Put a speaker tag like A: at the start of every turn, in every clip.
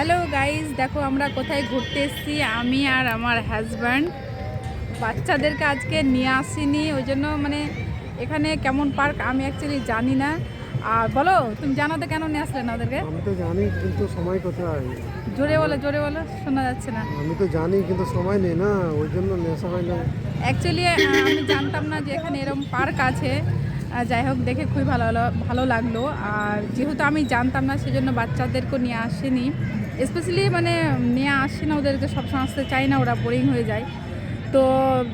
A: Hello guys দেখো আমরা কোথায় ঘুরতে এসেছি? আমি আর আমার হাজব্যান্ড বাচ্চাদেরকে আজকে নিয়ে আসিনি ওই জন্য মানে এখানে কেমন পার্ক আমি অ্যাকচুয়ালি জানি না। আর বলো তুমি জানো তো কেন নিয়ে আসলে না ওদেরকে?
B: আমি তো জানি কিন্তু সময় কোথায়?
A: জোরে বলো জোরে বলো শোনা যাচ্ছে না।
B: আমি তো জানি কিন্তু সময় নেই না ওই জন্য নেশা হয় না।
A: অ্যাকচুয়ালি আমি জানতাম না যে এখানে এরকম পার্ক আছে। যাই হোক দেখে খুবই ভালো ভালো লাগল। আর যেহেতু আমি জানতাম না সেজন্য বাচ্চাদেরকে নিয়ে আসেনি। স্পেশালি মানে নিয়ে আসি না, ওদেরকে সবসময় আসতে চাই না, ওরা বোরিং হয়ে যায়। তো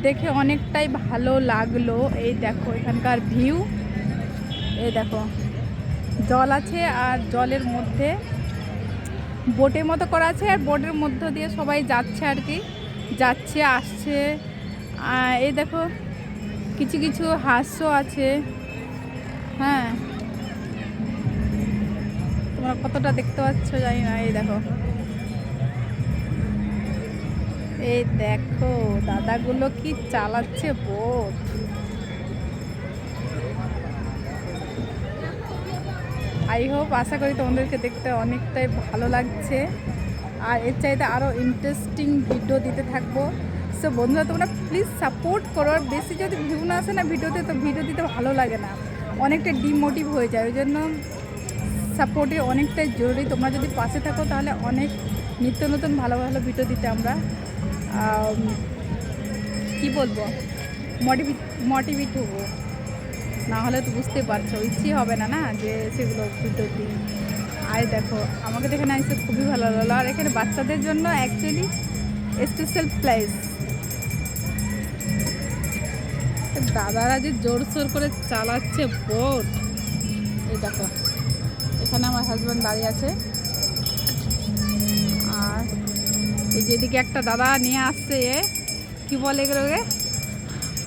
A: দেখে অনেকটাই ভালো লাগল। এই দেখো, এখানকার ভিউ এই দেখো, জল আছে আর জলের মধ্যে বোটের মতো করা আছে আর বোটের মধ্য দিয়ে সবাই যাচ্ছে আর কি। যাচ্ছে, আসছে। এই দেখো, কিছু কিছু হাস্য আছে। হ্যাঁ। তোমরা কতটা দেখতে পাচ্ছ জানি না, এই দেখো। এই দেখো, দাদাগুলো কি চালাচ্ছে বোট। আই হোপ আশা করি তোমাদেরকে দেখতে অনেকটাই ভালো লাগছে। আর এর চাইতে আরও ইন্টারেস্টিং ভিডিও দিতে থাকব। সো বন্ধুরা, তোমরা প্লিজ সাপোর্ট করো। আর বেশি যদি ভিউ না আসে না ভিডিওতে, তো ভিডিও দিতে ভালো লাগে না। অনেকটা ডিমোটিভ হয়ে যায়। ওই জন্য সাপোর্টে অনেকটাই জরুরি। তোমরা যদি পাশে থাকো তাহলে অনেক নিত্য নতুন ভালো ভালো ভিডিও দিতে আমরা। আম, কি বলব? মোটিভেট মোটিভেট হব। না হলে তো বুঝতে পারছ ইচ্ছে হবে না না যে সেগুলো ভিডিও দিই। আর দেখো আমাকে এখানে এসে খুবই ভালো লাগল। আর এখানে বাচ্চাদের জন্য অ্যাকচুয়ালি স্পেশাল প্লেস দাদারা যে জোর সোর করে চালাচ্ছে বোট এই দেখো। এখানে আমার হাজব্যান্ড দাঁড়িয়ে আছে। আর এই যেদিকে একটা দাদা নিয়ে আসছে এ কি বলে এগুলোকে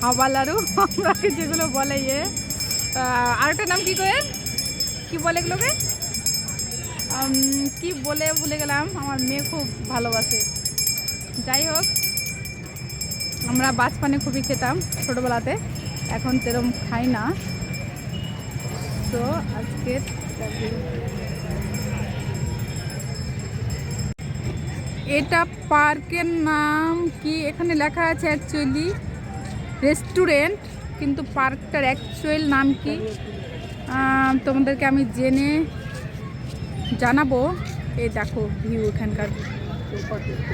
A: হাওয়ালারু আমরাকে যেগুলো বলে ইয়ে আহ, আরেকটা নাম কি করে কি বলে এগুলোকে কি বলে ভুলে গেলাম আমার মেয়ে খুব ভালোবাসে। যাই হোক আমরা বাচপানে খুবই খেতাম ছোটোবেলাতে এখন তেরম খাই না। তো আজকে এটা পার্কের নাম কি? এখানে লেখা আছে অ্যাকচুয়ালি রেস্টুরেন্ট কিন্তু পার্কটার অ্যাকচুয়াল নাম কি? তোমাদেরকে আমি জেনে জানাব। এই দেখো ভিউ এখানকার।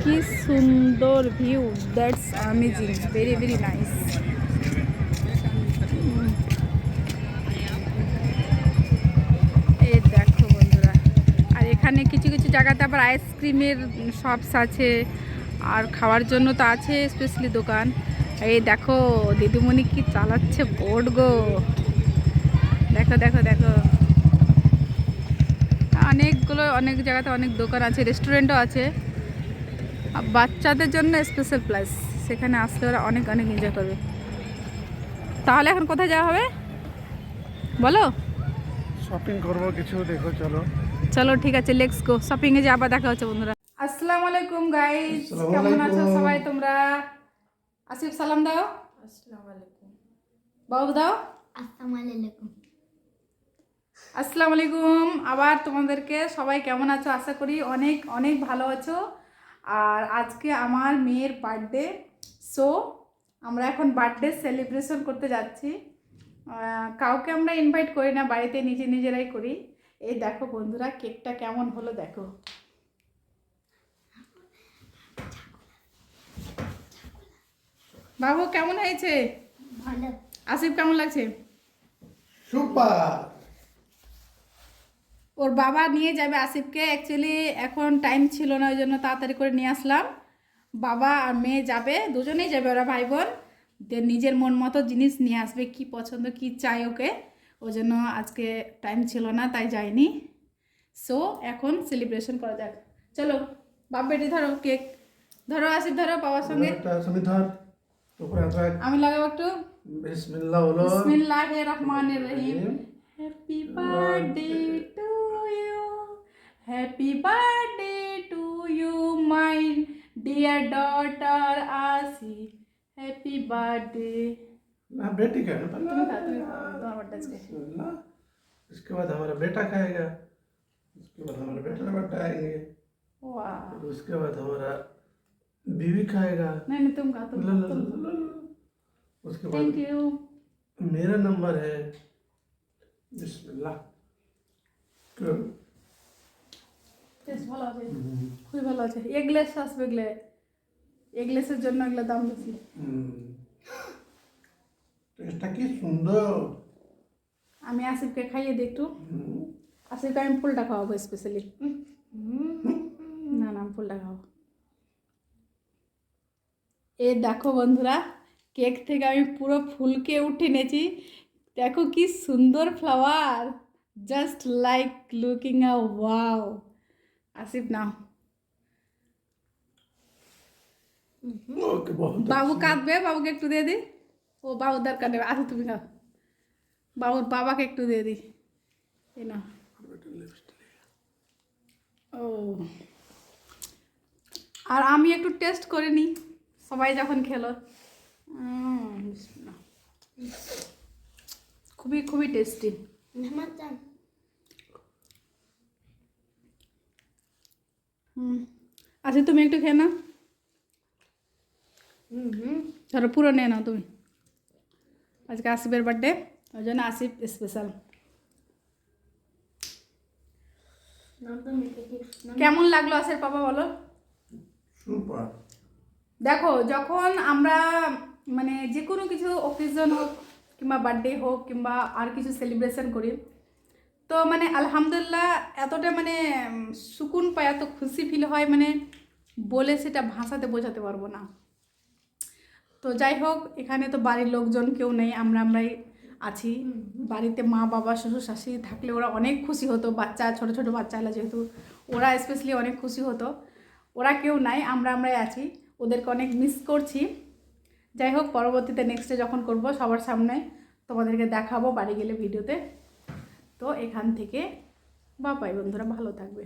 A: কি সুন্দর view that's amazing very very nice কিছু কিছু জায়গাতে আবার আইসক্রিমের শপস আছে, আর খাওয়ার জন্য তো আছে স্পেশালি দোকান। এই দেখো, দিদিমণি কি চালাচ্ছে বোর্ড গো। দেখো দেখো দেখো। অনেকগুলো, অনেক জায়গাতে অনেক দোকান আছে রেস্টুরেন্টও আছে। বাচ্চাদের জন্য স্পেশাল প্লাস সেখানে আসলে ওরা অনেক অনেক এনজয় করবে। তাহলে এখন কোথায় যাওয়া হবে? বলো।
B: শপিং করব, কিছু দেখো, চলো।
A: চলো ঠিক আছে লেটস গো শপিং এ যে আবার দেখা হচ্ছে বন্ধুরা। আসসালামু আলাইকুম গাইস কেমন আছো সবাই তোমরা? আসিফ সালাম দাও।
C: আসসালামু আলাইকুম।
A: বাবু দাও।
C: আসসালামু আলাইকুম।
A: আসসালামু আলাইকুম। আবার তোমাদেরকে সবাই কেমন আছো? আশা করি অনেক অনেক ভালো আছো। আর আজকে আমার মেয়ের বার্থডে সো আমরা এখন বার্থডে সেলিব্রেশন করতে যাচ্ছি। কাউকে আমরা ইনভাইট করি না বাড়িতে নিজে নিজেরাই করি। এই দেখো বন্ধুরা কেকটা কেমন হলো দেখো। বাবু কেমন হয়েছে?
C: ভালো।
A: আসিফ কেমন লাগছে?
B: সুপার।
A: ওর বাবা নিয়ে যাবে আসিফকে। অ্যাকচুয়ালি এখন টাইম ছিল না ওই জন্য তাড়াতাড়ি করে নিয়ে আসলাম। বাবা আর মেয়ে যাবে দুজনেই যাবে ওরা ভাই বোন দিয়ে নিজের মন মতো জিনিস নিয়ে আসবে কি পছন্দ কি চাই ওকে। ওই জন্য আজকে টাইম ছিল না তাই যায়নি। সো এখন সেলিব্রেশন করা যাক। চলো বাপ বেটি ধরো কেক ধরো আসিফ ধরো বাবার সঙ্গে। আমি লাগাবো একটু।
B: বিসমিল্লাহ হলো
A: বিসমিল্লাহির রহমানির রহিম। Happy birthday to you happy birthday to you my dear daughter আসি হ্যাপি বার্থডে
B: ना बेटी का है
A: তুমি খাও তুমি খাও তোমার বার্থডে আজকে
B: बिस्मिल्लाह इसके बाद हमारा बेटा खाएगा उसके बाद हमारे बेटे का बर्थडे आएंगे
A: वाह
B: फिर उसके बाद हमारा बीवी खाएगा
A: नहीं नहीं तुम खा तुम
B: ला, ला,
A: खा,
B: ला,
A: तुम
B: ला, ला। उसके
A: थैंक
B: बाद
A: यू
B: मेरा नंबर है बिस्मिल्लाह तो
A: টেস্ট ভালো আছে খুবই ভালো আছে এগলেস আসবে এগুলো এগলেসের জন্য এগুলো দাম বেশি
B: টেস্টটা কি সুন্দর।
A: আমি আসিফকে খাইয়ে দিই একটু। আসিফকে আমি ফুলটা খাওয়াবো স্পেশালি না না ফুলটা খাওয়াবো। এ দেখো বন্ধুরা কেক থেকে আমি পুরো ফুলকে উঠে নিয়েছি দেখো কি সুন্দর flower just like looking ah wow Asif নাও। বাবু কাঁদবে বাবুকে একটু দিয়ে দিই ও বাবু দরকার নেবে আসো তুমি খাও বাবুর বাবাকে একটু দিয়ে দিই। এই নাও। ও। আর আমি একটু টেস্ট করে নিই সবাই যখন খেলো। খুবই খুবই টেস্টি। হুম। আচ্ছা তুমি একটু খেয়ে নাও।
C: হুম হুম।
A: ধরো পুরো নিয়ে নাও তুমি। আজকে আসিফের বার্থডে ওই জন্য আসিফ স্পেশাল কেমন লাগল আসের পাপা বলো
B: সুপার
A: দেখো যখন আমরা মানে যে কোনো কিছু অকেশন হোক কিংবা বার্থডে হোক কিংবা আর কিছু সেলিব্রেশন করি তো মানে আলহামদুলিল্লাহ এতটা মানে সুকুন পায় এত খুশি ফিল হয় মানে বলে সেটা ভাষাতে বোঝাতে পারব না তো যাই হোক এখানে তো বাড়ির লোকজন কেউ নেই আমরা আমরাই আছি। বাড়িতে মা বাবা শ্বশুর শাশুড়ি থাকলে ওরা অনেক খুশি হতো বাচ্চা ছোট ছোট বাচ্চা হলে যেহেতু ওরা স্পেশালি অনেক খুশি হতো। ওরা কেউ নাই আমরা আমরাই আছি। ওদেরকে অনেক মিস করছি। যাই হোক পরবর্তীতে নেক্সটে যখন করব সবার সামনে তোমাদেরকে দেখাবো বাড়ি গেলে ভিডিওতে। তো এখান থেকে বাবাই বন্ধুরা ভালো থাকবে।